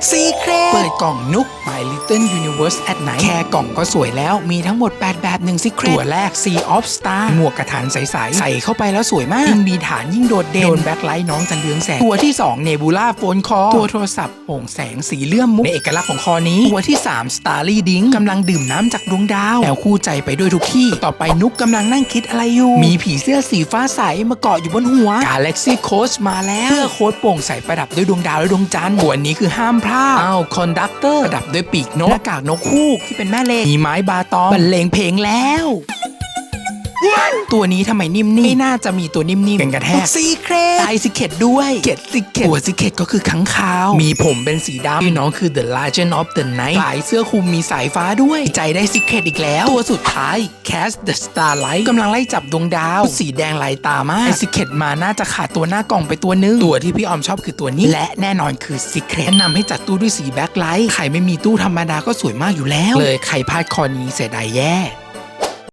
Sí, กล่องนุก My Little Universe at Night แค่กล่องก็สวยแล้ว มีทั้งหมด 8 แบบ1 Secret ตัวแรก Sea of Star หมวกกระถานใส ๆ ใส่เข้าไปแล้วสวยมาก ยิ่งมีฐานยิ่งโดดเด่น โดนแบ็คไลท์น้องจะเลืองแสง ตัวที่ 2 Nebula Phone Call ตัวโทรศัพท์โปร่งแสงสีเลื่อมมุกในเอกลักษณ์ของคอนี้ ตัวที่ 3 Starly Ding กำลังดื่มน้ำจากดวงดาวแล้วคู่ใจไปด้วยทุกที่ ต่อไปนุกกำลังนั่งคิดอะไรอยู่ มีผีเสื้อสีฟ้าใสมาเกาะอยู่บนหัว Galaxy Coach มาแล้วเสื้อโค้ดโปร่งใสประดับด้วยดวงดาวและดวงจันทร์ตัวนี้คือห้ามพลาดอ้าวคอนดักเตอร์ประดับด้วยปีกนกหน้ากากนกฮูกที่เป็นแม่เหล็กมีไม้บาตองบรรเลงเพลงแล้ว ตัวนี้ทำไมนิ่มๆไม่น่าจะมีตัวนิ่มๆกันกระแทกซีเครตไอซิเคตด้วยเกตซิเคตตัวซิเคตก็คือขังคาว มีผมเป็นสีดำพี่น้องคือ The Legend of the Night สายเสื้อคลุมมีสายฟ้าด้วย ใจได้ซิเคตอีกแล้ว ตัวสุดท้าย Cast the Starlight กำลังไล่จับดวงดาว สีแดงลายตามากไอซิเคตมาน่าจะขาดตัวหน้ากล่องไปตัวนึง ตัวที่พี่ออมชอบคือตัวนี้ และแน่นอนคือซิเคตแนะนำให้จัดตู้ด้วยสีแบ็คไลท์ใครไม่มีตู้ธรรมดาก็สวยมากอยู่แล้ว เลยใครพลาดคอนี้เสียดายแย่